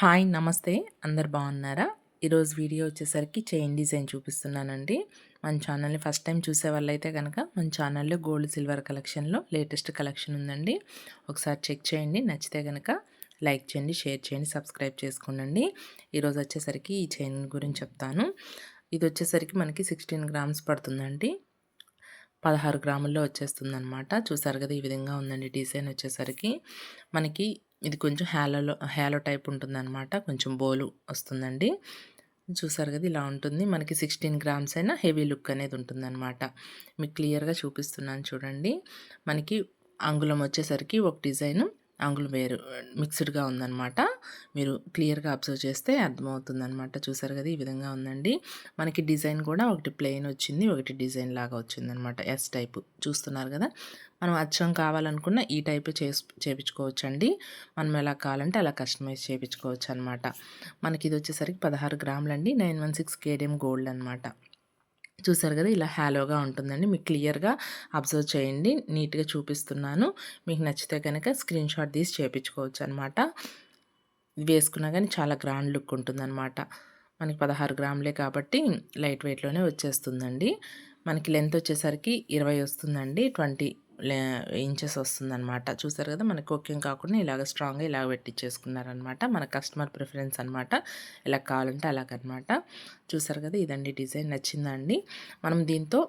Hi నమస్తే. అందరు బాగున్నారా? ఈరోజు వీడియో వచ్చేసరికి చైన్ డిజైన్ చూపిస్తున్నానండి. మన ఛానల్ని ఫస్ట్ టైం చూసే వాళ్ళైతే కనుక మన ఛానల్లో గోల్డ్ సిల్వర్ కలెక్షన్లో లేటెస్ట్ కలెక్షన్ ఉందండి. ఒకసారి చెక్ చేయండి. నచ్చితే కనుక లైక్ చేయండి షేర్ చేయండి సబ్స్క్రైబ్ చేసుకోండి ఈరోజు వచ్చేసరికి ఈ చైన్ గురించి చెప్తాను. ఇది వచ్చేసరికి మనకి సిక్స్టీన్ గ్రామ్స్ పడుతుందండి. పదహారు గ్రాముల్లో వచ్చేస్తుంది అనమాట చూసారు కదా ఈ విధంగా ఉందండి డిజైన్ వచ్చేసరికి. మనకి ఇది కొంచెం హ్యాలోలో హ్యాలో టైప్ ఉంటుందన్నమాట. కొంచెం బోలు వస్తుందండి. చూసారు కదా ఇలా ఉంటుంది. మనకి సిక్స్టీన్ గ్రామ్స్ అయినా హెవీ లుక్ అనేది ఉంటుందన్నమాట. మీకు క్లియర్గా చూపిస్తున్నాను చూడండి. మనకి అంగుళం వచ్చేసరికి ఒక డిజైను. అంగులు వేరు మిక్స్డ్గా ఉందన్నమాట. మీరు క్లియర్గా అబ్జర్వ్ చేస్తే అర్థమవుతుందన్నమాట. చూసారు కదా ఈ విధంగా ఉందండి. మనకి డిజైన్ కూడా ఒకటి ప్లెయిన్ వచ్చింది ఒకటి డిజైన్ లాగా వచ్చిందనమాట ఎస్ టైప్. చూస్తున్నారు కదా? మనం అచ్చం కావాలనుకున్న ఈ టైప్ చేసి చేపించుకోవచ్చు అండి మనం ఎలా కావాలంటే అలా కస్టమైజ్ చేయించుకోవచ్చు అనమాట మనకి ఇది వచ్చేసరికి పదహారు గ్రాములండి. Nine one six KDM gold అనమాట చూసారు కదా ఇలా హ్యాలోగా ఉంటుందండి. మీకు క్లియర్గా అబ్జర్వ్ చేయండి. నీట్గా చూపిస్తున్నాను. మీకు నచ్చితే కనుక స్క్రీన్ షాట్ తీసి చేయించుకోవచ్చు అనమాట వేసుకున్నా కానీ చాలా గ్రాండ్ లుక్ ఉంటుందన్నమాట మనకి పదహారు గ్రాములే కాబట్టి లైట్ వెయిట్లోనే వచ్చేస్తుందండి. మనకి లెంత్ వచ్చేసరికి ఇరవై వస్తుందండి. ట్వంటీ ఇంచెస్ వస్తుందన్నమాట చూసారు కదా మనకి కుకింగ్ కాకుండా ఇలాగ స్ట్రాంగ్గా ఇలాగ పెట్టించేసుకున్నారనమాట మన కస్టమర్ ప్రిఫరెన్స్ అనమాట ఇలా కావాలంటే అలాగనమాట చూసారు కదా ఇదండి డిజైన్ నచ్చిందండి. మనం దీంతో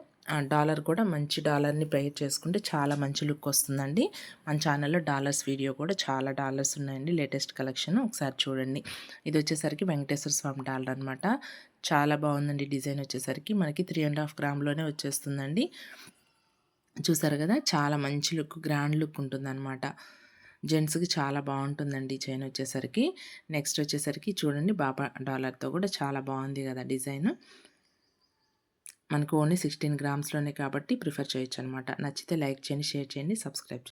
డాలర్ కూడా మంచి డాలర్ని ప్రైర్ చేసుకుంటే చాలా మంచి లుక్ వస్తుందండి. మన ఛానల్లో డాలర్స్ వీడియో కూడా చాలా డాలర్స్ ఉన్నాయండి. లేటెస్ట్ కలెక్షన్ ఒకసారి చూడండి. ఇది వచ్చేసరికి వెంకటేశ్వర స్వామి డాలర్ అనమాట చాలా బాగుందండి డిజైన్ వచ్చేసరికి. మనకి త్రీ అండ్ హాఫ్ గ్రామ్లోనే వచ్చేస్తుందండి. చూసారు కదా? చాలా మంచి లుక్ గ్రాండ్ లుక్ ఉంటుందన్నమాట. జెంట్స్కి చాలా బాగుంటుందండి చైన్ వచ్చేసరికి. నెక్స్ట్ వచ్చేసరికి చూడండి బాబా డాలర్తో కూడా చాలా బాగుంది కదా డిజైన్. మనకు ఓన్లీ సిక్స్టీన్ గ్రామ్స్లోనే కాబట్టి ప్రిఫర్ చేయొచ్చు అనమాట నచ్చితే లైక్ చేయండి షేర్ చేయండి సబ్స్క్రైబ్